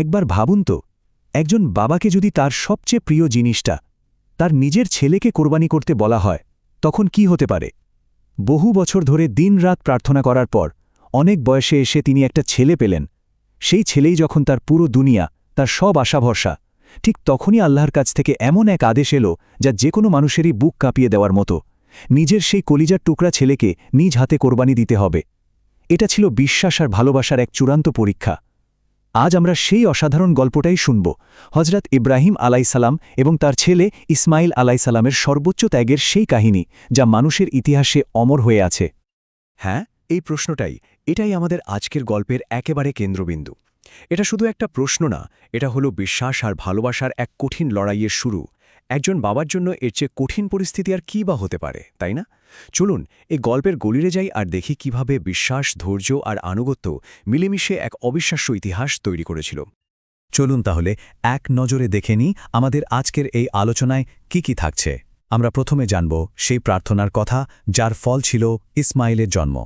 একবার ভাবুন তো, একজন বাবাকে যদি তার সবচেয়ে প্রিয় জিনিসটা তার নিজের ছেলেকে কোরবানি করতে বলা হয়, তখন কি হতে পারে? বহু বছর ধরে দিনরাত প্রার্থনা করার পর অনেক বয়সে এসে তিনি একটা ছেলে পেলেন। সেই ছেলেই যখন তার পুরো দুনিয়া, তার সব আশা ভরসা ঠিক তখনই আল্লাহর কাছ থেকে এমন এক আদেশ এলো যা যে কোনো মানুষেরই বুক কাঁপিয়ে দেওয়ার মতো। নিজের সেই কলিজার টুকরা ছেলেকে নিজ হাতে কোরবানি দিতে হবে। এটা ছিল বিশ্বাস আর ভালোবাসার এক চূড়ান্ত পরীক্ষা। আজ আমরা সেই অসাধারণ গল্পটাই শুনব। হজরত ইব্রাহিম আলাইসালাম এবং তার ছেলে ইসমাইল আলাইসালামের সর্বোচ্চ ত্যাগের সেই কাহিনী, যা মানুষের ইতিহাসে অমর হয়ে আছে। হ্যাঁ এই প্রশ্নটাই। এটাই আমাদের আজকের গল্পের একেবারে কেন্দ্রবিন্দু। এটা শুধু একটা প্রশ্ন না, এটা হলো বিশ্বাস আর ভালোবাসার এক কঠিন লড়াইয়ের শুরু। একজন বাবার জন্য এর চেয়ে কঠিন পরিস্থিতি আর কী বা হতে পারে, তাই না? চলুন এই গল্পের গলিরে যাই আর দেখি কীভাবে বিশ্বাস, ধৈর্য আর আনুগত্য মিলেমিশে এক অবিশ্বাস্য ইতিহাস তৈরি করেছিল। চলুন তাহলে এক নজরে দেখে নিই আমাদের আজকের এই আলোচনায় কি কি থাকছে। আমরা প্রথমে জানব সেই প্রার্থনার কথা যার ফল ছিল ইসমাইলের জন্ম।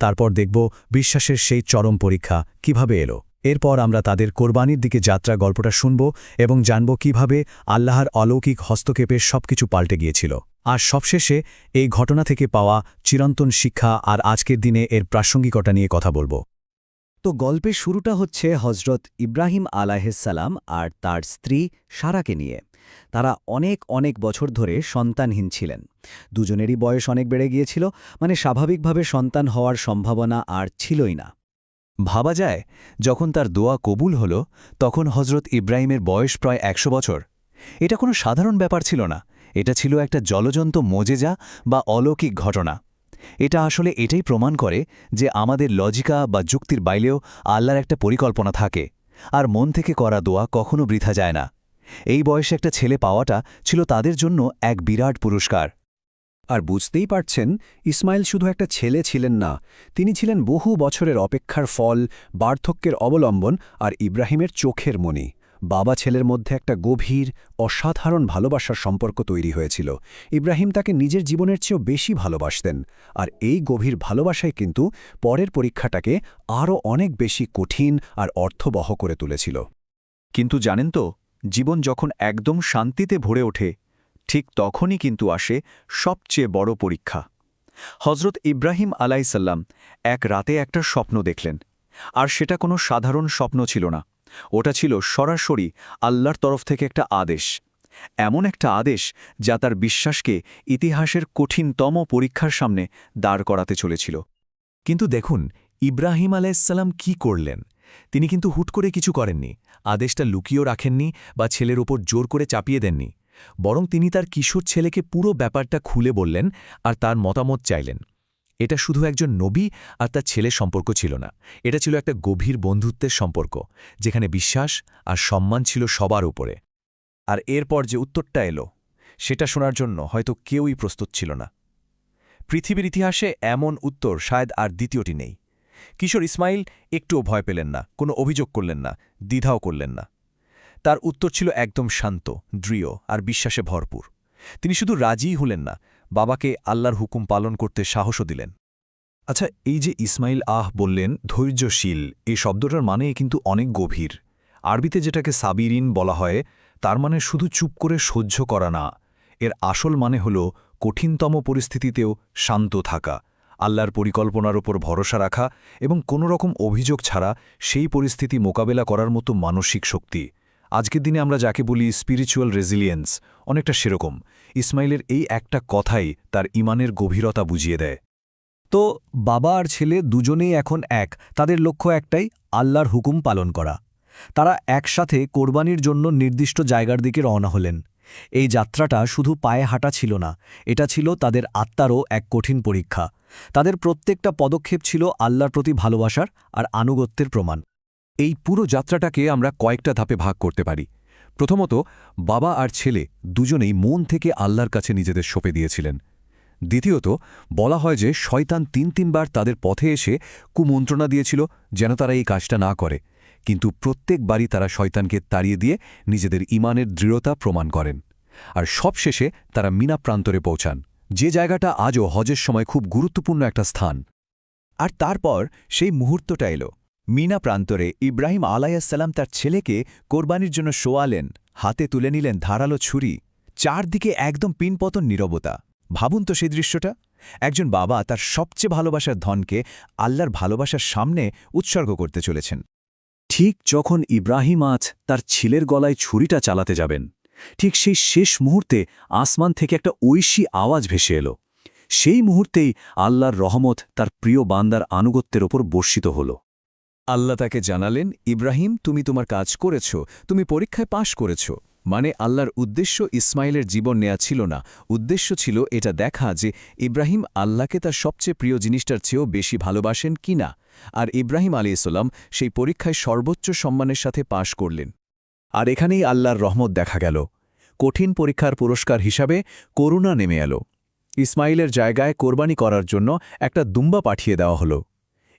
তারপর দেখব বিশ্বাসের সেই চরম পরীক্ষা কীভাবে এলো। এরপর আমরা তাদের কোরবানির দিকে যাত্রা গল্পটা শুনব এবং জানব কীভাবে আল্লাহর অলৌকিক হস্তক্ষেপে সবকিছু পাল্টে গিয়েছিল। আর সবশেষে এই ঘটনা থেকে পাওয়া চিরন্তন শিক্ষা আর আজকের দিনে এর প্রাসঙ্গিকতা নিয়ে কথা বলব। তো গল্পের শুরুটা হচ্ছে হজরত ইব্রাহিম আলাহিসাল্লাম আর তার স্ত্রী সারাকে নিয়ে। তারা অনেক অনেক বছর ধরে সন্তানহীন ছিলেন। দুজনেরই বয়স অনেক বেড়ে গিয়েছিল মানে স্বাভাবিকভাবে সন্তান হওয়ার সম্ভাবনা আর ছিলই না। ভাবা যায়, যখন তার দোয়া কবুল হল, তখন হজরত ইব্রাহিমের বয়স প্রায় একশো বছর। এটা কোনো সাধারণ ব্যাপার ছিল না। এটা ছিল একটা জলজন্ত মোজেজা বা অলৌকিক ঘটনা। এটা আসলে এটাই প্রমাণ করে যে আমাদের লজিকা বা যুক্তির বাইলেও আল্লাহর একটা পরিকল্পনা থাকে, আর মন থেকে করা দোয়া কখনো বৃথা যায় না। এই বয়সে একটা ছেলে পাওয়াটা ছিল তাদের জন্য এক বিরাট পুরস্কার। আর বুঝতেই পারছেন, ইসমাইল শুধু একটা ছেলে ছিলেন না, তিনি ছিলেন বহু বছরের অপেক্ষার ফল, বার্ধক্যের অবলম্বন আর ইব্রাহিমের চোখের মণি। বাবা ছেলের মধ্যে একটা গভীর, অসাধারণ ভালোবাসার সম্পর্ক তৈরি হয়েছিল। ইব্রাহিম তাকে নিজের জীবনের চেয়েও বেশি ভালোবাসতেন আর এই গভীর ভালোবাসায় কিন্তু পরের পরীক্ষাটাকে আরও অনেক বেশি কঠিন আর অর্থবহ করে তুলেছিল। কিন্তু জানেন তো, জীবন যখন একদম শান্তিতে ভরে ওঠে ঠিক তখনই কিন্তু আসে সবচেয়ে বড় পরীক্ষা। হজরত ইব্রাহিম আলাইসাল্লাম এক রাতে একটা স্বপ্ন দেখলেন। আর সেটা কোনো সাধারণ স্বপ্ন ছিল না। ওটা ছিল সরাসরি আল্লাহর তরফ থেকে একটা আদেশ। এমন একটা আদেশ যা তার বিশ্বাসকে ইতিহাসের কঠিনতম পরীক্ষার সামনে দাঁড় করাতে চলেছিল। কিন্তু দেখুন, ইব্রাহিম আলাইসাল্লাম কি করলেন? তিনি কিন্তু হুট করে কিছু করেননি। আদেশটা লুকিয়েও রাখেননি বা ছেলের ওপর জোর করে চাপিয়ে দেননি। বরং তিনি তার কিশোর ছেলেকে পুরো ব্যাপারটা খুলে বললেন আর তার মতামত চাইলেন। এটা শুধু একজন নবী আর তার ছেলে সম্পর্ক ছিল না। এটা ছিল একটা গভীর বন্ধুত্বের সম্পর্ক, যেখানে বিশ্বাস আর সম্মান ছিল সবার উপরে। আর এরপর যে উত্তরটা এলো, সেটা শোনার জন্য হয়তো কেউই প্রস্তুত ছিল না। পৃথিবীর ইতিহাসে এমন উত্তর শায়দ আর দ্বিতীয়টি নেই। কিশোর ইসমাইল একটুও ভয় পেলেন না, কোনো অভিযোগ করলেন না, দ্বিধাও করলেন না। তার উত্তর ছিল একদম শান্ত, দৃঢ় আর বিশ্বাসে ভরপুর। তিনি শুধু রাজিই হলেন না, বাবাকে আল্লাহর হুকুম পালন করতে সাহসও দিলেন। আচ্ছা এই যে ইসমাইল আহ বললেন, ধৈর্যশীল, এই শব্দটার মানে কিন্তু অনেক গভীর। আরবিতে যেটাকে সাবিরিন বলা হয়, তার মানে শুধু চুপ করে সহ্য করা না। এর আসল মানে হল কঠিনতম পরিস্থিতিতেও শান্ত থাকা, আল্লাহর পরিকল্পনার ওপর ভরসা রাখা এবং কোনো রকম অভিযোগ ছাড়া সেই পরিস্থিতি মোকাবেলা করার মতো মানসিক শক্তি। আজকের দিনে আমরা যাকে বলি স্পিরিচুয়াল রেজিলিয়েন্স অনেকটা সেরকম। ইসমাইলের এই একটা কথাই তার ইমানের গভীরতা বুঝিয়ে দেয়। তো বাবা আর ছেলে দুজনেই এখন এক, তাদের লক্ষ্য একটাই, আল্লাহর হুকুম পালন করা। তারা একসাথে কোরবানির জন্য নির্দিষ্ট জায়গার দিকে রওনা হলেন। এই যাত্রাটা শুধু পায়ে হাঁটা ছিল না, এটা ছিল তাদের আত্মারও এক কঠিন পরীক্ষা। তাদের প্রত্যেকটা পদক্ষেপ ছিল আল্লাহর প্রতি ভালোবাসার আর আনুগত্যের প্রমাণ। এই পুরো যাত্রাটাকে আমরা কয়েকটা ধাপে ভাগ করতে পারি। প্রথমত, বাবা আর ছেলে দুজনেই মন থেকে আল্লাহর কাছে নিজেদের সঁপে দিয়েছিলেন। দ্বিতীয়ত, বলা হয় যে শয়তান তিন তিনবার তাদের পথে এসে কুমন্ত্রণা দিয়েছিল যেন তারা এই কাজটা না করে। কিন্তু প্রত্যেকবারই তারা শয়তানকে তাড়িয়ে দিয়ে নিজেদের ইমানের দৃঢ়তা প্রমাণ করেন। আর সবশেষে তারা মিনা প্রান্তরে পৌঁছান, যে জায়গাটা আজও হজের সময় খুব গুরুত্বপূর্ণ একটা স্থান। আর তারপর সেই মুহূর্তটা এলো। মিনা প্রান্তরে ইব্রাহিম আলাইসাল্লাম তার ছেলেকে কোরবানির জন্য শোয়ালেন, হাতে তুলে নিলেন ধারালো ছুরি, চারদিকে একদম পিনপতন নীরবতা। ভাবুন তো সেই দৃশ্যটা? একজন বাবা তার সবচেয়ে ভালোবাসার ধনকে আল্লাহর ভালোবাসার সামনে উৎসর্গ করতে চলেছেন। ঠিক যখন ইব্রাহিম আজ তার ছেলের গলায় ছুরিটা চালাতে যাবেন, ঠিক সেই শেষ মুহূর্তে আসমান থেকে একটা ঐশী আওয়াজ ভেসে এলো। সেই মুহূর্তেই আল্লাহর রহমত তার প্রিয় বান্দার আনুগত্যের ওপর বর্ষিত হল। আল্লাহ তাকে জানালেন, ইব্রাহিম, তুমি তোমার কাজ করেছ, তুমি পরীক্ষায় পাশ করেছ। মানে আল্লাহর উদ্দেশ্য ইসমাইলের জীবন নেয়া ছিল না। উদ্দেশ্য ছিল এটা দেখা যে ইব্রাহিম আল্লাহকে তার সবচেয়ে প্রিয় জিনিসটার চেয়েও বেশি ভালোবাসেন কি না। আর ইব্রাহিম আলিয়াল্লাম সেই পরীক্ষায় সর্বোচ্চ সম্মানের সাথে পাশ করলেন। আর এখানেই আল্লাহর রহমত দেখা গেল। কঠিন পরীক্ষার পুরস্কার হিসাবে করুণা নেমে এল। ইসমাইলের জায়গায় কোরবানি করার জন্য একটা দুম্বা পাঠিয়ে দেওয়া হলো।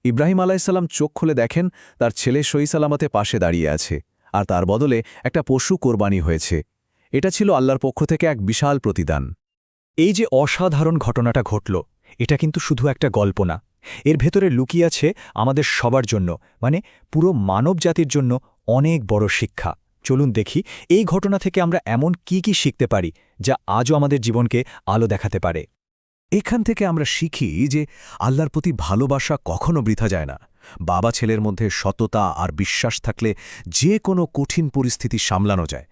ইব্রাহিম আলাইসাল্লাম চোখ খুলে দেখেন, তার ছেলে সই সালামতে পাশে দাঁড়িয়ে আছে, আর তার বদলে একটা পশু কোরবানি হয়েছে। এটা ছিল আল্লাহর পক্ষ থেকে এক বিশাল প্রতিদান। এই যে অসাধারণ ঘটনাটা ঘটল, এটা কিন্তু শুধু একটা গল্প না। এর ভেতরে লুকিয়ে আছে আমাদের সবার জন্য মানে পুরো মানব জাতির জন্য অনেক বড় শিক্ষা। চলুন দেখি, এই ঘটনা থেকে আমরা এমন কি কি শিখতে পারি, যা আজও আমাদের জীবনকে আলো দেখাতে পারে। এখান থেকে আমরা শিখি যে আল্লাহর প্রতি ভালোবাসা কখনো বৃথা যায় না। বাবা ছেলের মধ্যে সততা আর বিশ্বাস থাকলে যে কোনো কঠিন পরিস্থিতি সামলানো যায়।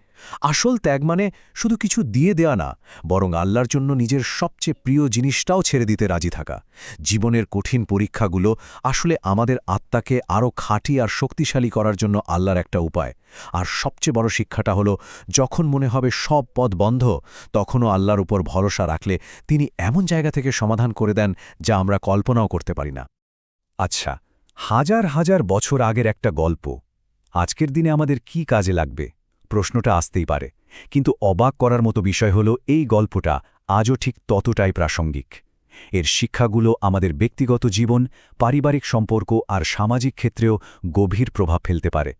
আসল ত্যাগ মানে শুধু কিছু দিয়ে দেয়া না, বরং আল্লাহর জন্য নিজের সবচেয়ে প্রিয় জিনিসটাও ছেড়ে দিতে রাজি থাকা। জীবনের কঠিন পরীক্ষাগুলো আসলে আমাদের আত্মাকে আরও খাঁটি আর শক্তিশালী করার জন্য আল্লাহর একটা উপায়। আর সবচেয়ে বড় শিক্ষাটা হলো, যখন মনে হবে সব পদ বন্ধ, তখনও আল্লাহর উপর ভরসা রাখলে তিনি এমন জায়গা থেকে সমাধান করে দেন যা আমরা কল্পনাও করতে পারি না। আচ্ছা হাজার হাজার বছর আগের একটা গল্প। আজকের দিনে আমাদের কি কাজে লাগবে? প্রশ্নটা আসতেই পারে। কিন্তু অবাক করার মতো বিষয় হল, এই গল্পটা আজও ঠিক ততটাই প্রাসঙ্গিক। এর শিক্ষাগুলো আমাদের ব্যক্তিগত জীবন, পারিবারিক সম্পর্ক আর সামাজিক ক্ষেত্রেও গভীর প্রভাব ফেলতে পারে।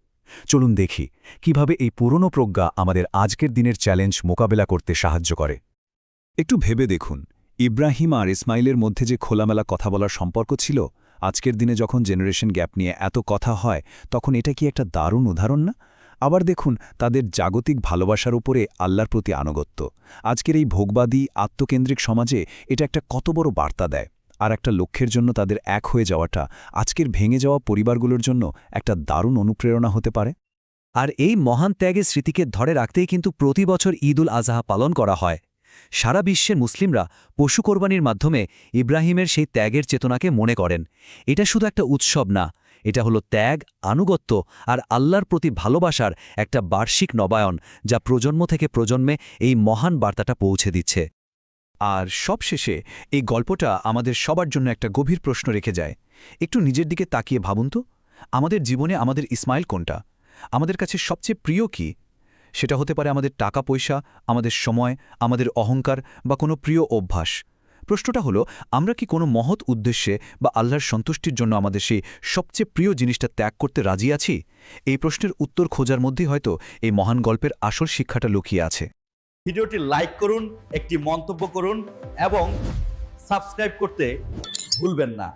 চলুন দেখি, কীভাবে এই পুরনো প্রজ্ঞা আমাদের আজকের দিনের চ্যালেঞ্জ মোকাবেলা করতে সাহায্য করে। একটু ভেবে দেখুন, ইব্রাহিম আর ইসমাইলের মধ্যে যে খোলামেলা কথা বলার সম্পর্ক ছিল, আজকের দিনে যখন জেনারেশন গ্যাপ নিয়ে এত কথা হয়, তখন এটা কি একটা দারুণ উদাহরণ না? আবার দেখুন, তাদের জাগতিক ভালোবাসার উপরে আল্লাহর প্রতি আনুগত্য। আজকের এই ভোগবাদী, আত্মকেন্দ্রিক সমাজে এটা একটা কত বড় বার্তা দেয়। আর একটা লক্ষ্যের জন্য তাদের এক হয়ে যাওয়াটা আজকের ভেঙে যাওয়া পরিবারগুলোর জন্য একটা দারুণ অনুপ্রেরণা হতে পারে। আর এই মহান ত্যাগের স্মৃতিকে ধরে রাখতেই কিন্তু প্রতি বছর ঈদ উল আজহা পালন করা হয়। সারা বিশ্বের মুসলিমরা পশু কোরবানির মাধ্যমে ইব্রাহিমের সেই ত্যাগের চেতনাকে মনে করেন। এটা শুধু একটা উৎসব না এটা হলো ত্যাগ, আনুগত্য আর আল্লাহর প্রতি ভালোবাসার একটা বার্ষিক নবায়ন যা প্রজন্ম থেকে প্রজন্মে এই মহান বার্তাটা পৌঁছে দিচ্ছে। আর সবশেষে এই গল্পটা আমাদের সবার জন্য একটা গভীর প্রশ্ন রেখে যায়। একটু নিজের দিকে তাকিয়ে ভাবুন তো। আমাদের জীবনে আমাদের ইসমাইল কোনটা? আমাদের কাছে সবচেয়ে প্রিয় কি? সেটা হতে পারে আমাদের টাকা পয়সা আমাদের সময়, আমাদের অহংকার বা কোনো প্রিয় অভ্যাস। প্রশ্নটা হলো, আমরা কি কোনো মহৎ উদ্দেশ্যে বা আল্লাহর সন্তুষ্টির জন্য আমাদের সেই সবচেয়ে প্রিয় জিনিসটা ত্যাগ করতে রাজি আছি? এই প্রশ্নের উত্তর খোঁজার মধ্যেই হয়তো এই মহান গল্পের আসল শিক্ষাটা লুকিয়ে আছে। ভিডিওটি লাইক করুন, একটি মন্তব্য করুন এবং সাবস্ক্রাইব করতে ভুলবেন না।